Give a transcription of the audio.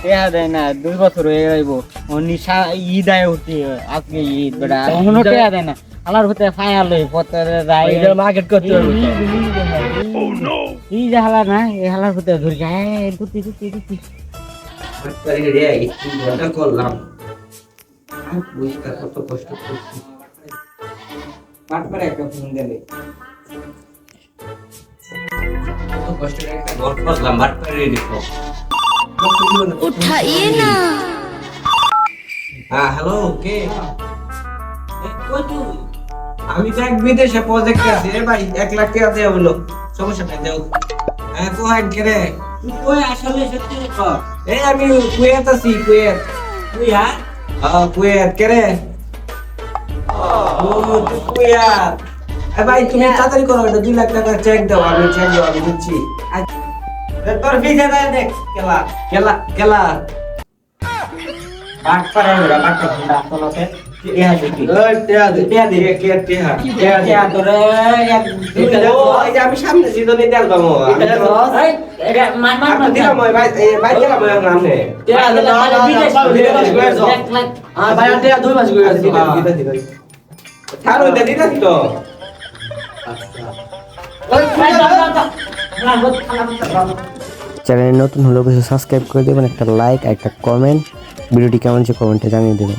টিয়া দুই বছর হয়ে নিশা ঈদ আয় উঠি আজকে ঈদ বেটা এখনও টিয়া দেয় না হালা না এই হালার হতে ধরে কত কষ্ট করছি করে একটা ফোন দিলে হ্যাঁ কে? আমি তো এক বিদেশে প্রজেক্টে আছি। রে ভাই, এক লাখ টাকা দেওয়া হলো। সমস্যা নাই, দেও। হ্যাঁ তো এক ঘেরে কই আসলে সত্যি কথা এই আমি কুয়েত আছি, কুয়েত। তুই হ্যাঁ? কুয়েত কেরে ও, তুই ভাই তুমি তাড়াতাড়ি করো এটা দুই লাখ টাকা চেক দাও আমি চেক দাও আমি দিচ্ছি। এ তোর ভিজে দেয় দেখ কেলা কেলা কেলা। পাট করে ওরা এক ও, এই যে আমি সামনে সিজনে তো দিলাম চ্যানেলে নতুন হলেও কিছু সাবস্ক্রাইব করে দেবেন, একটা লাইক একটা কমেন্ট ভিডিওটি কেমন হচ্ছে কমেন্টে জানিয়ে দেবেন।